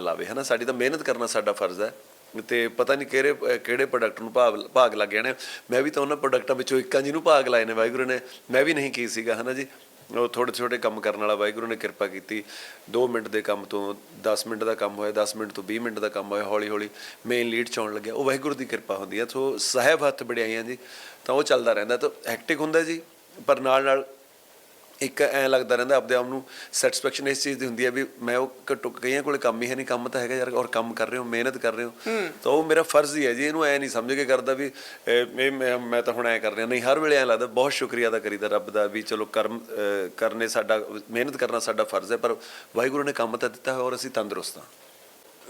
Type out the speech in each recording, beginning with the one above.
ਲਾਵੇ, ਹਨਾ? ਸਾਡੀ ਤਾਂ ਮਿਹਨਤ ਕਰਨਾ ਸਾਡਾ ਫਰਜ਼ ਹੈ। ਤੇ ਪਤਾ ਨਹੀਂ ਕਿਹੜੇ ਕਿਹੜੇ ਪ੍ਰੋਡਕਟ ਨੂੰ ਭਾਗ ਭਾਗ ਲੱਗ ਜਾਣੇ ਮੈਂ ਵੀ ਤਾਂ ਉਹਨਾਂ ਪ੍ਰੋਡਕਟਾਂ ਵਿੱਚੋਂ ਇੱਕਾਂ ਜਿਹਨੂੰ ਭਾਗ ਲਾਏ ਨੇ, ਵਾਹਿਗੁਰੂ ਨੇ। ਮੈਂ ਵੀ ਨਹੀਂ ਕੀ ਸੀਗਾ, ਹਨਾ ਜੀ? ਉਹ ਥੋੜੇ ਛੋਟੇ ਕੰਮ ਕਰਨ ਵਾਲਾ ਵਾਹਿਗੁਰੂ ਨੇ ਕਿਰਪਾ ਕੀਤੀ। 2 ਮਿੰਟ ਦੇ ਕੰਮ ਤੋਂ 10 ਮਿੰਟ ਦਾ ਕੰਮ ਹੋਇਆ 10 ਮਿੰਟ ਤੋਂ 20 ਮਿੰਟ ਦਾ ਕੰਮ ਹੋਇਆ ਹੌਲੀ ਹੌਲੀ ਮੇਨ ਲੀਡ ਚ ਆਉਣ ਲੱਗਿਆ। ਉਹ ਵਾਹਿਗੁਰੂ ਦੀ ਕਿਰਪਾ ਹੁੰਦੀ ਹੈ। ਸੋ ਸਾਹਿਬ ਹੱਥ ਬੜਿਆਈਆਂ ਜੀ, ਤਾਂ ਉਹ ਚੱਲਦਾ ਰਹਿੰਦਾ। ਤਾਂ ਹੈਕਟਿਕ ਹੁੰਦਾ ਜੀ, ਪਰ ਨਾਲ ਨਾਲ ਇੱਕ ਐ ਲੱਗਦਾ ਰਹਿੰਦਾ ਆਪਦੇ ਆਪ ਨੂੰ ਸੈਟੀਸਫੈਕਸ਼ਨ ਇਸ ਚੀਜ਼ ਦੀ ਹੁੰਦੀ ਹੈ ਵੀ ਮੈਂ ਉਹ ਘੱਟੋ ਕਈਆਂ ਕੋਲੇ ਕੰਮ ਹੀ ਹੈ ਨਹੀਂ ਕੰਮ ਤਾਂ ਹੈਗਾ ਯਾਰ ਔਰ ਕੰਮ ਕਰ ਰਹੇ ਹੋ ਮਿਹਨਤ ਕਰ ਰਹੇ ਹੋ। ਤਾਂ ਉਹ ਮੇਰਾ ਫਰਜ਼ ਹੀ ਹੈ ਜੀ ਇਹਨੂੰ ਐ ਨਹੀਂ ਸਮਝ ਕੇ ਕਰਦਾ ਵੀ ਇਹ- ਮੈਂ ਤਾਂ ਹੁਣ ਐ ਕਰ ਰਿਹਾ ਨਹੀਂ ਹਰ ਵੇਲੇ ਐ ਲੱਗਦਾ ਬਹੁਤ ਸ਼ੁਕਰੀਆ ਅਦਾ ਕਰੀਦਾ ਰੱਬ ਦਾ ਵੀ ਚਲੋ ਕਰਮ ਕਰਨੇ ਸਾਡਾ ਮਿਹਨਤ ਕਰਨਾ ਸਾਡਾ ਫਰਜ਼ ਹੈ ਪਰ ਵਾਹਿਗੁਰੂ ਨੇ ਕੰਮ ਤਾਂ ਦਿੱਤਾ ਹੈ ਔਰ ਅਸੀਂ ਤੰਦਰੁਸਤ ਹਾਂ।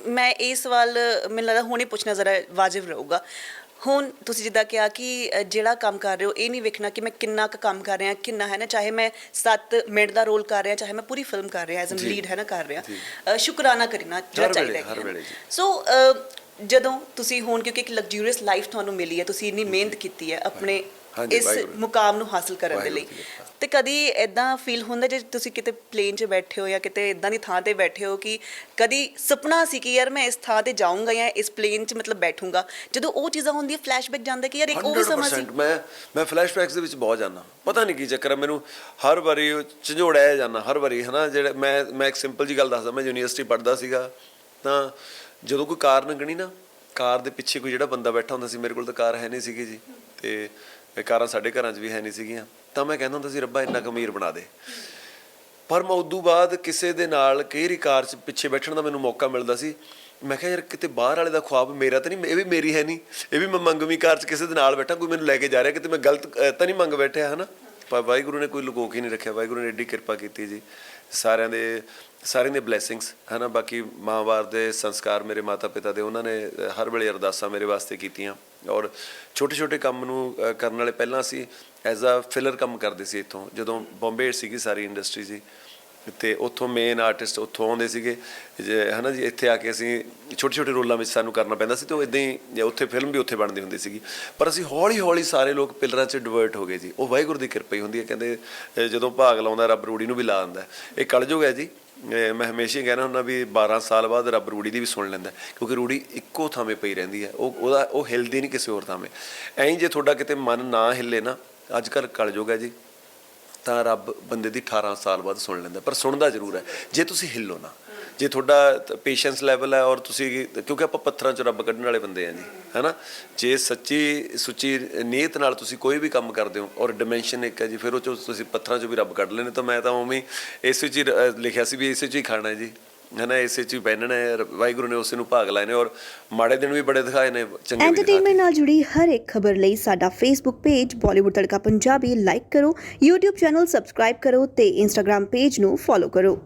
ਮੈਂ ਇਹ ਸਵਾਲ ਮੈਨੂੰ ਲੱਗਦਾ ਹੁਣੇ ਪੁੱਛਣਾ ਜ਼ਰਾ ਵਾਜਿਬ ਰਹੂਗਾ। ਹੁਣ ਤੁਸੀਂ ਜਿੱਦਾਂ ਕਿਹਾ ਕਿ ਅ, ਜਿਹੜਾ ਕੰਮ ਕਰ ਰਹੇ ਹੋ ਇਹ ਨਹੀਂ ਵੇਖਣਾ ਕਿ ਮੈਂ ਕਿੰਨਾ ਕੁ ਕੰਮ ਕਰ ਰਿਹਾ ਕਿੰਨਾ ਹੈ ਨਾ ਚਾਹੇ ਮੈਂ 7 ਮਿੰਟ ਦਾ ਰੋਲ ਕਰ ਰਿਹਾ ਚਾਹੇ ਮੈਂ ਪੂਰੀ ਫਿਲਮ ਕਰ ਰਿਹਾ ਐਜ਼ ਅ ਜੀ। ਲੀਡ ਹੈ ਨਾ ਕਰ ਰਿਹਾ ਅ, ਸ਼ੁਕਰਾਨਾ ਕਰਨਾ ਜਿਹੜਾ ਹਰ ਚਾਹੀਦਾ ਵੇਲੇ, ਹੈ ਹਰ ਵੇਲੇ ਜੀ। ਸੋ ਅ, ਜਦੋਂ ਤੁਸੀਂ ਹੁਣ ਕਿਉਂਕਿ ਇੱਕ ਲਗਜ਼ਰੀਅਸ ਲਾਈਫ ਤੁਹਾਨੂੰ ਮਿਲੀ ਹੈ ਤੁਸੀਂ ਇੰਨੀ ਮਿਹਨਤ ਕੀਤੀ ਹੈ ਆਪਣੇ ਹਾਂਜੀ, ਇਸ ਵਾਹਿਗੁਰੂ। ਮੁਕਾਮ ਨੂੰ ਹਾਸਲ ਕਰਨ ਦੇ ਲਈ। ਤੇ ਕਦੀ ਐਦਾਂ ਫੀਲ ਹੁੰਦਾ ਜੇ ਤੁਸੀਂ ਕਿਤੇ ਪਲੇਨ 'ਚ ਬੈਠੇ ਹੋ ਜਾਂ ਕਿਤੇ ਇਦਾਂ ਦੀ ਥਾਂ ਤੇ ਬੈਠੇ ਹੋ ਕਿ ਕਦੀ ਸੁਪਨਾ ਸੀ ਕਿ ਯਾਰ ਮੈਂ ਇਸ ਥਾਂ ਤੇ ਜਾਊਂਗਾ ਜਾਂ ਇਸ ਪਲੇਨ 'ਚ ਮਤਲਬ ਬੈਠੂੰਗਾ ਜਦੋਂ ਉਹ ਚੀਜ਼ਾਂ ਹੁੰਦੀਆਂ ਫਲੈਸ਼ਬੈਕ ਜਾਂਦਾ ਕਿ ਯਾਰ ਇੱਕ ਉਹ ਵੀ ਸਮਾਂ ਸੀ 100% ਮੈਂ ਮੈਂ ਫਲੈਸ਼ਬੈਕਸ ਦੇ ਵਿੱਚ ਬਹੁਤ ਜਾਂਦਾ ਪਤਾ ਨਹੀਂ ਕੀ ਚੱਕਰ ਹੈ ਮੈਨੂੰ ਹਰ ਵਾਰੀ ਉਹ ਝੰਜੋੜਿਆ ਜਾਂਦਾ ਹਰ ਵਾਰੀ ਹਨਾ ਜਿਹੜਾ ਮੈਂ ਮੈਂ ਇੱਕ ਸਿੰਪਲ ਜੀ ਗੱਲ ਦੱਸਦਾ ਮੈਂ ਯੂਨੀਵਰਸਿਟੀ ਪੜ੍ਹਦਾ ਸੀਗਾ ਤਾਂ ਜਦੋਂ ਕੋਈ ਕਾਰ ਲੰਘਣੀ ਨਾ ਕਾਰ ਦੇ ਪਿੱਛੇ ਕੋਈ ਜਿਹੜਾ ਬੰਦਾ ਬੈਠਾ ਹੁੰਦਾ ਸੀ ਮੇਰੇ ਕੋਲ ਤਾਂ ਕਾਰ ਹੈ ਨਹੀਂ ਸੀਗੀ ਜੀ ਤੇ ਇਹ ਕਾਰਾਂ ਸਾਡੇ ਘਰਾਂ 'ਚ ਵੀ ਹੈ ਨਹੀਂ ਸੀਗੀਆਂ। ਤਾਂ ਮੈਂ ਕਹਿੰਦਾ ਹੁੰਦਾ ਸੀ, ਰੱਬਾ, ਇੰਨਾ ਕੁ ਅਮੀਰ ਬਣਾ ਦੇ। ਪਰ ਮੈਂ ਉਦੋਂ ਬਾਅਦ ਕਿਸੇ ਦੇ ਨਾਲ ਕਈ ਕਾਰ 'ਚ ਪਿੱਛੇ ਬੈਠਣ ਦਾ ਮੈਨੂੰ ਮੌਕਾ ਮਿਲਦਾ ਸੀ। ਮੈਂ ਕਿਹਾ, ਯਾਰ, ਕਿਤੇ ਬਾਹਰ ਵਾਲੇ ਦਾ ਖੁਆਬ ਮੇਰਾ ਤਾਂ ਨਹੀਂ, ਇਹ ਵੀ ਮੇਰੀ ਹੈ ਨਹੀਂ। ਇਹ ਵੀ ਮੈਂ ਮੰਗਵੀਂ ਕਾਰ 'ਚ ਕਿਸੇ ਦੇ ਨਾਲ ਬੈਠਾ, ਕੋਈ ਮੈਨੂੰ ਲੈ ਕੇ ਜਾ ਰਿਹਾ, ਕਿਤੇ ਮੈਂ ਗਲਤ ਤਾਂ ਨਹੀਂ ਮੰਗ ਬੈਠਿਆ, ਹਨਾ? ਪਰ ਵਾਹਿਗੁਰੂ ਨੇ ਕੋਈ ਲੁਕੋ ਕੇ ਨਹੀਂ ਰੱਖਿਆ। ਵਾਹਿਗੁਰੂ ਨੇ ਏਡੀ ਕਿਰਪਾ ਕੀਤੀ ਜੀ। ਸਾਰਿਆਂ ਦੇ ਸਾਰਿਆਂ ਦੇ ਬਲੇਸਿੰਗਸ ਹਨਾ? ਬਾਕੀ ਮਾਂ-ਬਾਪ ਦੇ ਸੰਸਕਾਰ ਮੇਰੇ ਮਾਤਾ-ਪਿਤਾ ਦੇ, ਉਹਨਾਂ ਨੇ ਹਰ ਵੇਲੇ ਅਰਦਾਸਾਂ ਮੇਰੇ ਵਾਸਤੇ ਕੀਤੀਆਂ। ਔਰ ਛੋਟੇ-ਛੋਟੇ ਕੰਮ ਨੂੰ ਕਰਨ ਵਾਲੇ ਪਹਿਲਾਂ ਅਸੀਂ ਐਜ਼ ਅ ਫਿਲਰ ਕੰਮ ਕਰਦੇ ਸੀ ਇੱਥੋਂ, ਜਦੋਂ ਬੰਬੇ ਸੀਗੀ ਸਾਰੀ ਇੰਡਸਟਰੀ ਸੀ ਤੇ ਉੱਥੋਂ ਮੇਨ ਆਰਟਿਸਟ ਉੱਥੋਂ ਆਉਂਦੇ ਸੀਗੇ। ਜੇ ਹਨਾ ਜੀ, ਇੱਥੇ ਆ ਕੇ ਅਸੀਂ ਛੋਟੇ ਛੋਟੇ ਰੋਲਾਂ ਵਿੱਚ ਸਾਨੂੰ ਕਰਨਾ ਪੈਂਦਾ ਸੀ ਤੇ ਉਹ ਇਦਾਂ ਹੀ ਜੇ ਉੱਥੇ ਫਿਲਮ ਵੀ ਉੱਥੇ ਬਣਦੀ ਹੁੰਦੀ ਸੀਗੀ। ਪਰ ਅਸੀਂ ਹੌਲੀ ਹੌਲੀ ਸਾਰੇ ਲੋਕ ਪਿਲਰਾਂ 'ਚ ਡਿਵਰਟ ਹੋ ਗਏ ਜੀ। ਉਹ ਵਾਹਿਗੁਰੂ ਦੀ ਕਿਰਪਾ ਹੀ ਹੁੰਦੀ ਹੈ। ਕਹਿੰਦੇ ਜਦੋਂ ਭਾਗ ਲਾਉਂਦਾ, ਰੱਬ ਰੂੜੀ ਨੂੰ ਵੀ ਲਾ ਦਿੰਦਾ। ਇਹ ਕਲਯੁਗ ਹੈ ਜੀ। ਮੈਂ ਹਮੇਸ਼ਾ ਹੀ ਕਹਿਣਾ ਹੁੰਦਾ ਵੀ 12 ਸਾਲ ਬਾਅਦ ਰੱਬ ਰੂੜੀ ਦੀ ਵੀ ਸੁਣ ਲੈਂਦਾ, ਕਿਉਂਕਿ ਰੂੜੀ ਇੱਕੋ ਥਾਵੇਂ ਪਈ ਰਹਿੰਦੀ ਹੈ। ਉਹ, ਉਹਦਾ, ਉਹ ਹਿਲਦੀ ਨਹੀਂ ਕਿਸੇ ਹੋਰ ਥਾਵੇਂ। ਐਂ ਜੇ ਤੁਹਾਡਾ ਕਿਤੇ ਮਨ ਨਾ ਹਿੱਲੇ ਨਾ, ਅੱਜ ਕੱਲ੍ਹ ਕਲਯੁਗ ਹੈ ਜੀ। ਤਾਂ ਰੱਬ ਬੰਦੇ ਦੀ 18 ਸਾਲ ਬਾਅਦ ਸੁਣ ਲੈਂਦਾ, ਪਰ ਸੁਣਦਾ ਜ਼ਰੂਰ ਹੈ। ਜੇ ਤੁਸੀਂ ਹਿੱਲੋ ਨਾ, ਜੇ ਤੁਹਾਡਾ ਪੇਸ਼ੈਂਸ ਲੈਵਲ ਹੈ ਔਰ ਤੁਸੀਂ ਕਿਉਂਕਿ ਆਪਾਂ ਪੱਥਰਾਂ 'ਚ ਰੱਬ ਕੱਢਣ ਵਾਲੇ ਬੰਦੇ ਆ ਜੀ, ਹੈਨਾ? ਜੇ ਸੱਚੀ ਸੁੱਚੀ ਨੀਅਤ ਨਾਲ ਤੁਸੀਂ ਕੋਈ ਵੀ ਕੰਮ ਕਰਦੇ ਹੋ ਔਰ ਡਾਈਮੈਂਸ਼ਨ ਇੱਕ ਹੈ ਜੀ, ਫਿਰ ਉਹ 'ਚੋਂ ਤੁਸੀਂ ਪੱਥਰਾਂ 'ਚੋਂ ਵੀ ਰੱਬ ਕੱਢ ਲੈਣੇ ਤਾਂ ਮੈਂ ਤਾਂ ਉਵੇਂ ਹੀ ਇਸੇ 'ਚ ਹੀ ਲਿਖਿਆ ਸੀ ਵੀ ਇਸੇ 'ਚ ਹੀ ਖਾਣਾ ਹੈ ਜੀ। ਹੈਨਾ ਇਸੇ 'ਚ ਹੀ ਪਹਿਨਣਾ ਹੈ ਵਾਹਿਗੁਰੂ ਨੇ ਉਸੇ ਨੂੰ ਭਾਗ ਲਾਏ ਨੇ ਔਰ ਮਾੜੇ ਦਿਨ ਵੀ ਬੜੇ ਦਿਖਾਏ ਨੇ ਚੰਗੇ ਵੀ ਦਿਖਾਏ ਐਂਟਰਟੇਨਮੈਂਟ ਨਾਲ ਜੁੜੀ ਹਰ ਇੱਕ ਖਬਰ ਲਈ ਸਾਡਾ Facebook page Bollywood Tadka Punjabi like ਕਰੋ YouTube ਚੈਨਲ ਸਬਸਕ੍ਰਾਈਬ ਕਰੋ ਤੇ Instagram ਪੇਜ ਨੂੰ ਫੋਲੋ ਕਰੋ।